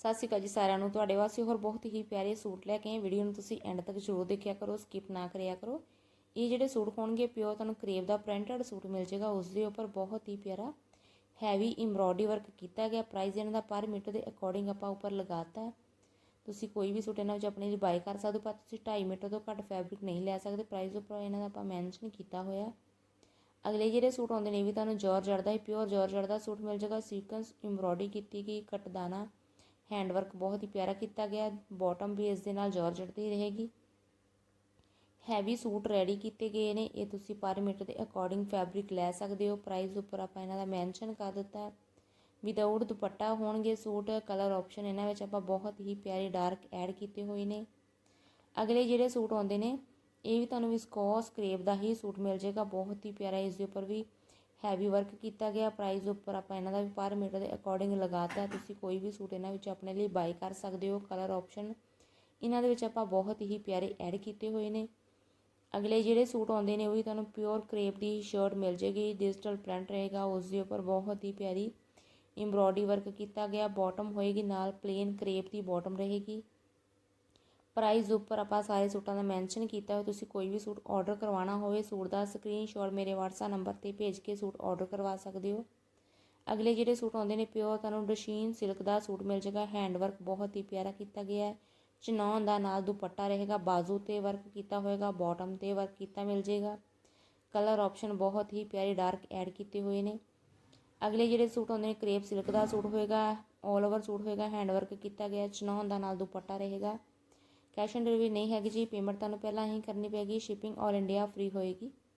ਸਤਿ ਸ਼੍ਰੀ ਅਕਾਲ ਜੀ ਸਾਰਿਆਂ ਨੂੰ। ਤੁਹਾਡੇ ਵਾਸਤੇ ਹੋਰ ਬਹੁਤ ਹੀ ਪਿਆਰੇ ਸੂਟ ਲੈ ਕੇ ਆਏ। ਵੀਡੀਓ ਨੂੰ ਤੁਸੀਂ ਐਂਡ ਤੱਕ ਜ਼ਰੂਰ ਦੇਖਿਆ ਕਰੋ ਸਕਿਪ ਨਾ ਕਰਿਆ ਕਰੋ। ਇਹ ਜਿਹੜੇ ਸੂਟ ਹੋਣਗੇ ਪਿਓ ਤੁਹਾਨੂੰ ਕਰੇਵ ਦਾ ਪ੍ਰਿੰਟਡ ਸੂਟ ਮਿਲ ਜਾਏਗਾ। ਉਸ ਦੇ ਉੱਪਰ ਬਹੁਤ ਹੀ ਪਿਆਰਾ ਹੈਵੀ ਐਮਬ੍ਰੋਇਡਰੀ ਵਰਕ ਕੀਤਾ ਗਿਆ। ਪ੍ਰਾਈਸ ਇਹਨਾਂ ਦਾ ਪਰ ਮੀਟਰ ਦੇ ਅਕੋਰਡਿੰਗ ਆਪਾਂ ਉੱਪਰ ਲਗਾਤਾ ਹੈ ਤੁਸੀਂ ਕੋਈ ਵੀ ਸੂਟ ਇਹਨਾਂ ਵਿੱਚ ਆਪਣੇ ਲਈ ਬਾਈ ਕਰ ਸਕਦੇ ਹੋ, ਪਰ ਤੁਸੀਂ 2.5 ਮੀਟਰ ਤੋਂ ਘੱਟ ਫੈਬਰਿਕ ਨਹੀਂ ਲੈ ਸਕਦੇ। ਪ੍ਰਾਈਸ ਉੱਪਰ ਇਹਨਾਂ ਦਾ ਆਪਾਂ ਮੈਂਸ਼ਨ ਕੀਤਾ ਹੋਇਆ। ਅਗਲੇ ਜਿਹੜੇ ਸੂਟ ਆਉਂਦੇ ਨੇ, ਇਹ ਵੀ ਤੁਹਾਨੂੰ ਜਾਰਜਟ ਦਾ ਹੀ ਪਿਓਰ ਜਾਰਜਟ ਦਾ ਸੂਟ ਮਿਲ ਜਾਏਗਾ। ਸੀਕੁਐਂਸ ਐਮਬ੍ਰੋਇਡਰੀ ਕੀਤੀ ਗਈ, ਕਟਦਾਨਾ। ਹੈਂਡ ਵਰਕ ਬਹੁਤ ਹੀ ਪਿਆਰਾ ਕੀਤਾ ਗਿਆ, ਬਾਟਮ ਵੀ ਇਸ ਦੇ ਨਾਲ ਜਾਰਜਟ ਦੀ ਰਹੇਗੀ। ਹੈਵੀ ਸੂਟ ਰੈਡੀ ਕੀਤੇ ਗਏ ਨੇ, ਇਹ ਤੁਸੀਂ ਪਰ ਮੀਟਰ ਦੇ ਅਕੋਰਡਿੰਗ ਫੈਬਰਿਕ ਲੈ ਸਕਦੇ ਹੋ। ਪ੍ਰਾਈਸ ਉੱਪਰ ਆਪਾਂ ਇਹਨਾਂ ਦਾ ਮੈਂਸ਼ਨ ਕਰ ਦਿੱਤਾ। ਹੈ ਵਿਦਆਊਟ ਦੁਪੱਟਾ ਹੋਣਗੇ ਸੂਟ ਕਲਰ ਆਪਸ਼ਨ ਇਹਨਾਂ ਵਿੱਚ ਆਪਾਂ ਬਹੁਤ ਹੀ ਪਿਆਰੇ ਡਾਰਕ ਐਡ ਕੀਤੇ ਹੋਏ ਨੇ। ਅਗਲੇ ਜਿਹੜੇ ਸੂਟ ਆਉਂਦੇ ਨੇ, ਇਹ ਵੀ ਤੁਹਾਨੂੰ ਵਿਸਕੋਸ ਕਰੇਵ ਦਾ ਹੀ ਸੂਟ ਮਿਲ ਜਾਏਗਾ, ਬਹੁਤ ਹੀ ਪਿਆਰਾ ਇਸ ਦੇ ਉੱਪਰ ਵੀ। ਹੈਵੀ ਵਰਕ ਕੀਤਾ ਗਿਆ ਪ੍ਰਾਈਸ ਉੱਪਰ ਆਪਾਂ ਇਹਨਾਂ ਦਾ ਵੀ ਪਰ ਮੀਟਰ ਦੇ ਅਕੋਰਡਿੰਗ ਲਗਾਤਾ ਤੁਸੀਂ ਕੋਈ ਵੀ ਸੂਟ ਇਹਨਾਂ ਵਿੱਚ ਆਪਣੇ ਲਈ ਬਾਈ ਕਰ ਸਕਦੇ ਹੋ ਕਲਰ ਆਪਸ਼ਨ ਇਹਨਾਂ ਦੇ ਵਿੱਚ ਆਪਾਂ ਬਹੁਤ ਹੀ ਪਿਆਰੇ ਐਡ ਕੀਤੇ ਹੋਏ ਨੇ। ਅਗਲੇ ਜਿਹੜੇ ਸੂਟ ਆਉਂਦੇ ਨੇ, ਉਹ ਵੀ ਤੁਹਾਨੂੰ ਪਿਓਰ ਕਰੇਪ ਦੀ ਸ਼ਰਟ ਮਿਲ ਜੇਗੀ ਡਿਜੀਟਲ ਪ੍ਰਿੰਟ ਰਹੇਗਾ ਉਸ ਦੇ ਉੱਪਰ ਬਹੁਤ ਹੀ ਪਿਆਰੀ ਐਮਬ੍ਰੋਇਡਰੀ ਵਰਕ ਕੀਤਾ ਗਿਆ ਬਾਟਮ ਹੋਏਗੀ ਨਾਲ ਪਲੇਨ ਕਰੇਪ ਦੀ ਬਾਟਮ ਰਹੇਗੀ। ਪ੍ਰਾਈਸ ਉੱਪਰ ਆਪਾਂ ਸਾਰੇ ਸੂਟਾਂ ਦਾ ਮੈਂਸ਼ਨ ਕੀਤਾ ਹੋਇਆ, ਤੁਸੀਂ ਕੋਈ ਵੀ ਸੂਟ ਆਰਡਰ ਕਰਵਾਉਣਾ ਹੋਵੇ, ਸੂਟ ਦਾ ਸਕਰੀਨਸ਼ਾਟ ਮੇਰੇ WhatsApp ਨੰਬਰ ਤੇ ਭੇਜ ਕੇ ਸੂਟ ਆਰਡਰ ਕਰਵਾ ਸਕਦੇ ਹੋ। ਅਗਲੇ ਜਿਹੜੇ ਸੂਟ ਆਉਂਦੇ ਨੇ ਪਿਓਰ ਤੁਹਾਨੂੰ ਡਸ਼ੀਨ ਸਿਲਕ ਦਾ ਸੂਟ ਮਿਲ ਜਾਏਗਾ ਹੈਂਡ ਵਰਕ ਬਹੁਤ ਹੀ ਪਿਆਰਾ ਕੀਤਾ ਗਿਆ ਹੈ। ਚਨੌਨ ਦਾ ਨਾਲ ਦੁਪੱਟਾ ਰਹੇਗਾ, ਬਾਜ਼ੂ ਤੇ ਵਰਕ ਕੀਤਾ ਹੋਏਗਾ ਬਾਟਮ ਤੇ ਵਰਕ ਕੀਤਾ ਮਿਲ ਜਾਏਗਾ। ਕਲਰ ਆਪਸ਼ਨ ਬਹੁਤ ਹੀ ਪਿਆਰੇ ਡਾਰਕ ਐਡ ਕੀਤੇ ਹੋਏ ਨੇ। ਅਗਲੇ ਜਿਹੜੇ ਸੂਟ ਆਉਂਦੇ ਨੇ ਕਰੇਪ ਸਿਲਕ ਦਾ ਸੂਟ ਹੋਏਗਾ 올 ਓਵਰ ਸੂਟ ਹੋਏਗਾ ਹੈਂਡ ਵਰਕ ਕੀਤਾ ਗਿਆ ਚਨੌਨ ਦਾ ਨਾਲ ਦੁਪੱਟਾ ਰਹੇਗਾ। ਕੈਸ਼ ਔਨ ਡਿਲੀਵਰੀ ਨਹੀਂ ਹੈਗੀ ਜੀ ਪੇਮੈਂਟ ਤੁਹਾਨੂੰ ਪਹਿਲਾਂ ਹੀ ਕਰਨੀ ਪੈਗੀ ਸ਼ਿਪਿੰਗ ਆਲ ਇੰਡੀਆ ਫ੍ਰੀ ਹੋਏਗੀ।